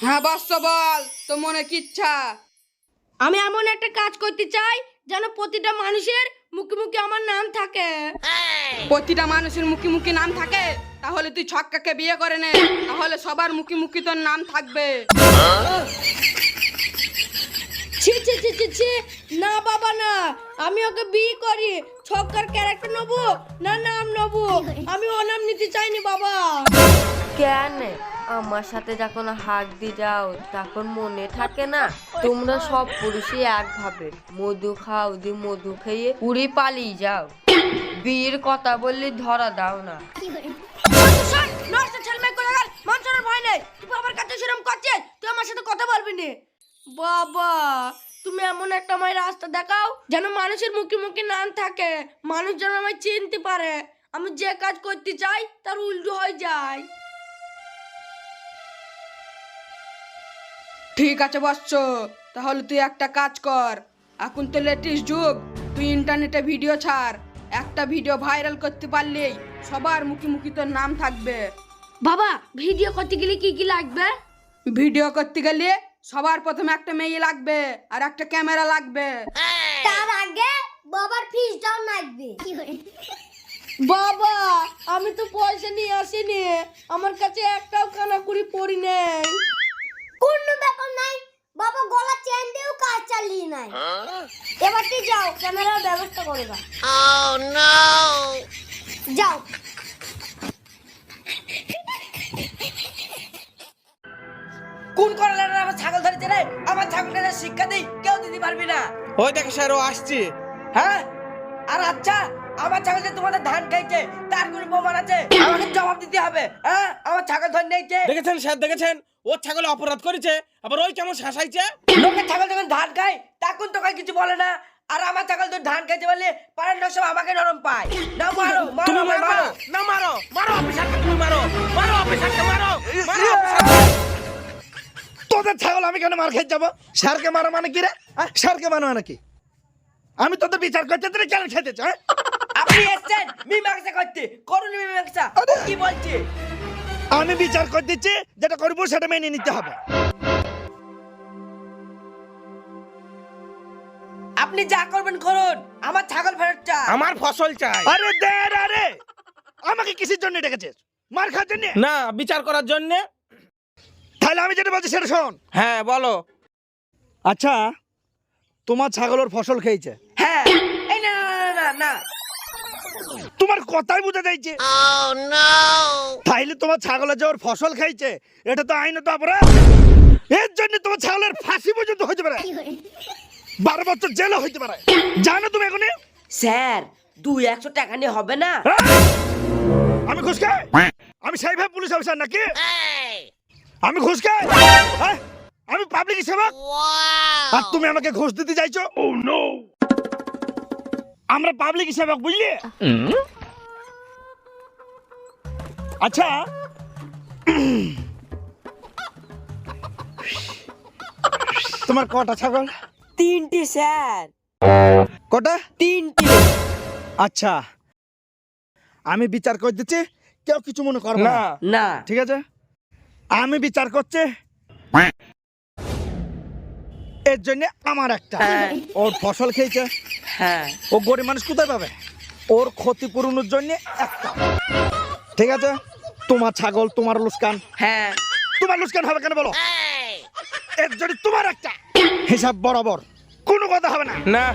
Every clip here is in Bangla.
হ্যাঁ বৎস বল তো মনে কি ইচ্ছা? আমি এমন একটা কাজ করতে চাই যেন প্রতিটা মানুষের মুখে মুখে আমার নাম থাকে। প্রতিটা মানুষের মুখে মুখে নাম থাকে তাহলে তুই ছক্কাকে বিয়ে করে নে তাহলে সবার মুখে মুখে তোর নাম থাকবে। ছি ছি ছি ছি ছি না বাবা না আমি ওকে বিয়ে করি ছক্কার ক্যারেক্টার নেব না নাম নেব? আমি ও নাম নিতে চাইনি বাবা। কেন? আমার সাথে যখন হাত দিয়ে যাও, তখন মনে থাকে না, তোমরা সব পুরুষই একভাবে মধু খাও দি মধু খেয়ে উড়ি পালিয়ে যাও। বিয়ের কথা বললে ধরা দাও না। ভয় নেই। তুই বাবার কাছে সেরকম করছিস? তুই আমার সাথে কথা বলবি না। বাবা, তুমি এমন একটা আমায় রাস্তা দেখাও, যেন মানুষের মুখে মুখে নাম থাকে। মানুষ যেন আমায় চিনতে পারে। আমি যে কাজ করতে চাই, তার উল্টো হয়ে যায়। ঠিক আছে বৎস তাহলে তুই একটা কাজ কর। এখন তো লেটেস্ট যুগ তুই ইন্টারনেটে ভিডিও ছাড়। একটা ভিডিও ভাইরাল করতে পারলেই সবার মুখে মুখে তোর নাম থাকবে। বাবা ভিডিও করতে গেলে কি কি লাগবে? ভিডিও করতে গেলে সবার প্রথমে একটা মেয়ে লাগবে আর একটা ক্যামেরা লাগবে। তার আগে বাবার ফিস ফিসটাও লাগবে। বাবা আমি তো পয়সা নিয়ে আসিনি। আমার কাছে একটাও কানাকুড়ি পড়ি নেই। কোনো ব্যাপার নাই। বাবা গলা চেন দিয়েও কাজ চালিয়ে নাই এবার তুই যাও ক্যামেরার ব্যবস্থা করে দাও। যাও। কোন করলেন আমার ছাগল ধরেছে রে? আমার ছাগলটা শিক্ষা দিই কেউ দিতে পারবি না। ওই দেখে স্যার ও আসছে। হ্যাঁ? আর আচ্ছা আমার ছাগল যে তোমাদের ধান খাইছে তার কোনো প্রমাণ আছে? আমাকে জবাব দিতে হবে হ্যাঁ? আমার ছাগল ধরে নিয়েছে। দেখেছেন স্যার দেখেছেন? ও ছাগলে অপরাধ করেছে আবার ওই কেমন শাসাইছে? লোকের ছাগল যখন ধান খায় তখন তোকে কিছু বলে না। আর আমার ছাগল তো ধান খাইছে বলে পাড়ার লোক সব আমাকে নরম পায়। না মারো মারো মারো। মারো না মারো মারো অফিসারকে তুমি মারো মারো অফিসারকে মারো মারো তোদের ছাগল আমি কেন মার খেয়ে যাব? স্যারকে মারা মানে কি রে? স্যারকে মারা মানে কি? আমি তোদের বিচার করতে তোরা কেন খেতে চাই? আপনি এসছেন মীমাংসা করতে। করুন মীমাংসা। কি বলছে? আমি বিচার করে দিচ্ছি যেটা করব সেটা মেনে নিতে হবে। আপনি যা করবেন করুন আমার ছাগল ফেরত চাই। আমার ফসল চাই। আরে দে আরে! আমাকে কিসের জন্য ডেকেছিস? মার খাওয়ার জন্য? না বিচার করার জন্য। তাহলে আমি যেটা বলছি সেটা শোন। হ্যাঁ বলো। আচ্ছা তোমার ছাগলের ফসল খেয়েছে? হ্যাঁ। তোমার কথাই বুঝে যাইছে। তাইলে তোমার ছাগলের যে ওর ফসল খাইছে এটা তো আইনত অপরাধ। এর জন্য তোমার ছাগলের ফাঁসি পর্যন্ত হইতে পারে। বারো বছর জেলও হইতে পারে। জানো তুমি এখনই? স্যার দুই একশো টাকা নিয়ে হবে না? হ্যাঁ? আমি ঘুষ খাই? আমি সেই ভাবে পুলিশ অফিসার নাকি? আমি ঘুষ খাই? হ্যাঁ? আমি পাবলিক সেবক। আর তুমি আমাকে ঘুষ দিতে চাইছো? আমরা পাবলিক সেবক বুঝলি? আচ্ছা। তোমার কটা ছাগল? তিনটি স্যার। কটা? তিনটি। আচ্ছা। আমি বিচার করে দিচ্ছি কেউ কিছু মনে করবে না না। না। ঠিক আছে? আমি বিচার করছি। এর জন্য আমার একটা। হ্যাঁ। ওর ফসল খেয়েছে। হ্যাঁ। ও গরিব মানুষ কোথায় পাবে? ওর ক্ষতিপূরণের জন্য একটা। ঠিক আছে? তোমার ছাগল তোমার লুস্কান। হ্যাঁ। তোমার লুস্কান হবে কেন বলো? এর জন্য তোমার একটা। হিসাব বরাবর। কোনো কথা হবে না। না।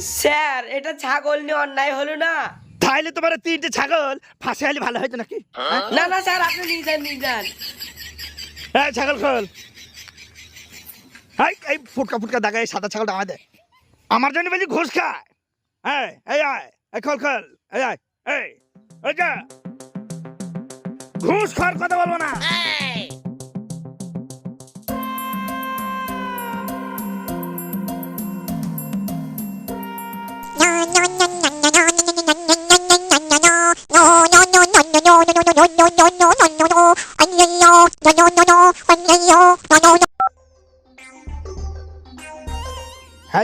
স্যার এটা ছাগল নিয়ে অন্যায় হলো না। তাইলে তোমার তিনটে ছাগল ফাঁসে আইলে ভালো হইতো নাকি? না না স্যার আপনি নিয়ে যান নিয়ে যান। হ্যাঁ ছাগল খোল। এই এই ফুটকা ফুটকা দাগা সাদা ছাগলটা আমাদের আমার জন্য বেশি ঘুষ খায় এই এই আয়, এই খোল খোল, এই আয়, এই ঘুষ খাওয়ার কথা বলব না।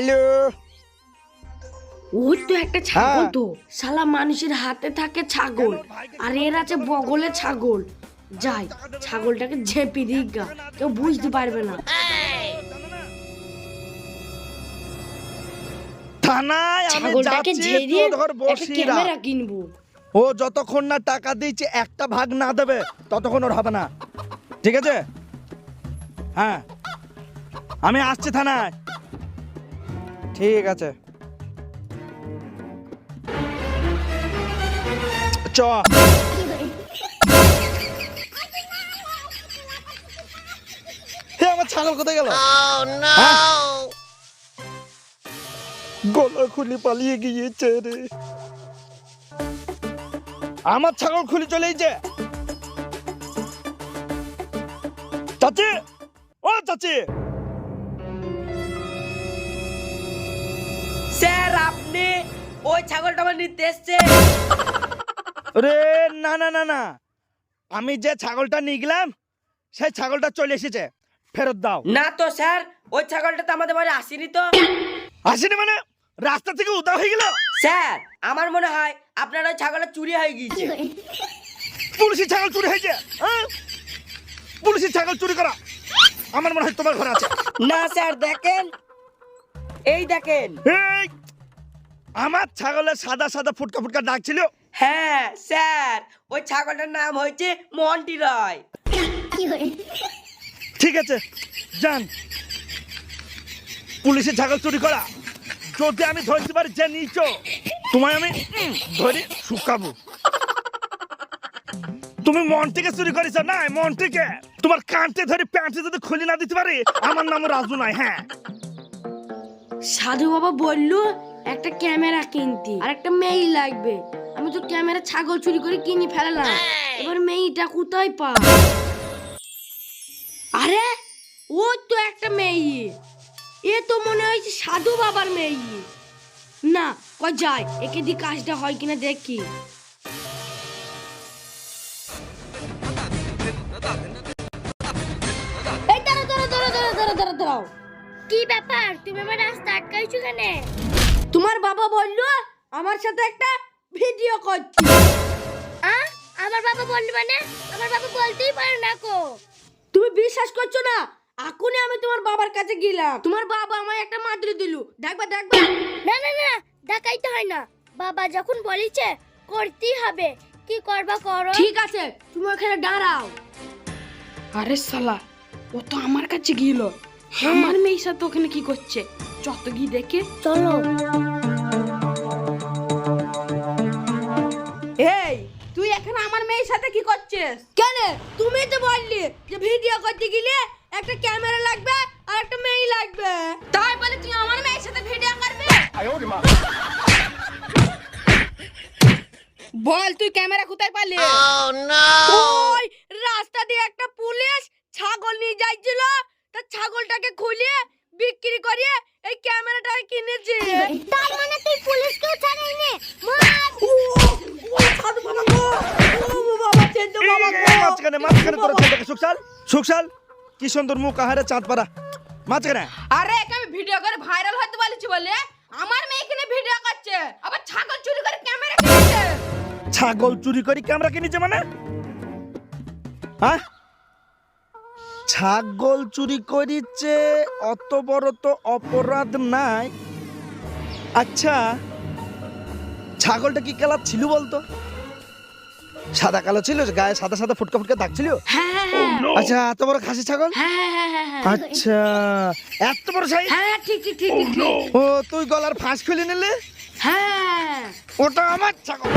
হ্যালো। ওই তো একটা ছাগল হ্যাঁ। তো। শালা মানুষের হাতে থাকে ছাগল। আর এর আছে বগলে ছাগল। যাই ছাগলটাকে ঝেঁপি দিক গা। কেউ বুঝতে পারবে না। থানায় আমি ছাগলটাকে যাচ্ছি তোর একটা বসিরা ক্যামেরা কিনবো। ও যতক্ষণ না টাকা দিচ্ছে একটা ভাগ না দেবে ততক্ষণ ওর হবে না। ঠিক আছে? হ্যাঁ। আমি আসছি থানায়। ঠিক আছে। চ। আমার ছাগল কোথায় গেল? হ্যাঁ? গলা খুলে পালিয়ে গিয়েছে রে। আমার ছাগল খুলে চলে গেছে চাচি! ও চাচি! স্যার আপনি ওই ছাগলটা আমার নিতে এসছে। রে না না না না। আমি যে ছাগলটা নিয়ে গেলাম সেই ছাগলটা চলে এসেছে। ফেরত দাও। না তো স্যার ওই ছাগলটা তো আমাদের বাড়ি আসেনি তো। আসেনি মানে? রাস্তা থেকে উদা হয়ে গেল? স্যার আমার মনে হয় আপনার ওই ছাগলটা চুরি হয়ে গিয়েছে। পুলিশি ছাগল চুরি হয়েছে হ্যাঁ? পুলিশি ছাগল চুরি করা। আমার মনে হয় তোমার ঘর আছে। না স্যার দেখেন এই দেখেন। এই আমার ছাগলের সাদা সাদা ফুটকা ফুটকা ডাক ছিল। হ্যাঁ স্যার ওই ছাগলটার নাম হয়েছে মন্টি রয়। ঠিক আছে যান। পুলিশে ছাগল চুরি করা। যদি আমি ধরতে পারি যে নিচ তোমায় আমি ধরে শুকাবো। তুমি মন্টিকে চুরি করেছ? না মন্টিকে। তোমার কানতে ধরে প্যান্টে যদি খুলে না দিতে পারি আমার নাম রাজু নয় হ্যাঁ। সাধু বাবা বলল একটা ক্যামেরা কিনতে আর একটা মেই লাগবে। আমি তো ক্যামেরা ছাগল চুরি করে কিনে ফেলালাম। এবার মেয়েটা কোথায় পা? আরে ও তো একটা মেয়ে। এ তো মনে হয়েছে সাধু বাবার মেয়ে। না কই যায় একে দিয়ে কাজটা হয় কিনা দেখি। দাঁড়াও। কি ব্যাপার? তুমি আমার রাস্তা আটকাইছো কেন? তোমার বাবা বলল আমার সাথে একটা ভিডিও করছি। আ? আমার বাবা বললি মানে? আমার বাবা বলতেই পারে না কো। তুমি বিশ্বাস করছ না? এখনই আমি তোমার বাবার কাছে গেলাম। তোমার বাবা আমায় একটা মাদুরি দিল। দেখবা দেখবা? না না না দেখাইতে হয় না। বাবা যখন বলিছে করতেই হবে। কি করবা করো? ঠিক আছে তুমি ওখানে দাঁড়াও। আরে শালা ও তো আমার কাছে গেল। আমার মেয়ের সাথে ওখানে কি করছে? যত গিয়ে দেখে চলো। এই তুই এখানে আমার মেয়ের সাথে কি করছিস? কেন? তুমি তো বললি যে ভিডিও করতে গেলে একটা ক্যামেরা লাগবে আর একটা মেয়ে লাগবে। তাই বলে তুই আমার মেয়ের সাথে ভিডিও করবি? বল তুই ক্যামেরা কোথায় পালি? ওই রাস্তা দিয়ে একটা পুলিশ ছাগল নিয়ে যাইছিল। তা ছাগলটাকে খুলে বিক্রি করে এই ক্যামেরাটাকে কিনেছে। তার মানে তুই পুলিশকেও ছাড়াইনি? মার! এই মাঝখানে মাঝখানে তোর ছেলেটাকে সুখসাল সুখসাল কি সুন্দর মুখ আহারে চাঁদ পারা মাঝখানে। আরে একে আমি ভিডিও করে ভাইরাল হতে বলেছি বলে। আমার মেয়ে এখানে ভিডিও করছে। আবার ছাগল চুরি করে ক্যামেরা কিনেছে। ছাগল চুরি করে ক্যামেরা কিনেছে মানে? হ্যাঁ? ছাগল চুরি করিছে অত বড় তো অপরাধ নাই। আচ্ছা ছাগলটা কি কালার ছিল বলতো? সাদা কালো ছিল গায়ে সাদা সাদা ফুটকা ফুটকা দাগ ছিল? হ্যাঁ হ্যাঁ হ্যাঁ। আচ্ছা এত বড় খাসি ছাগল? হ্যাঁ হ্যাঁ হ্যাঁ হ্যাঁ হ্যাঁ। আচ্ছা এত বড় সাইজ? হ্যাঁ ঠিক ঠিক ঠিক ঠিক, ঠিক। ও তুই গলার ফাঁস খুলে নিলে? হ্যাঁ। ওটা আমার ছাগল।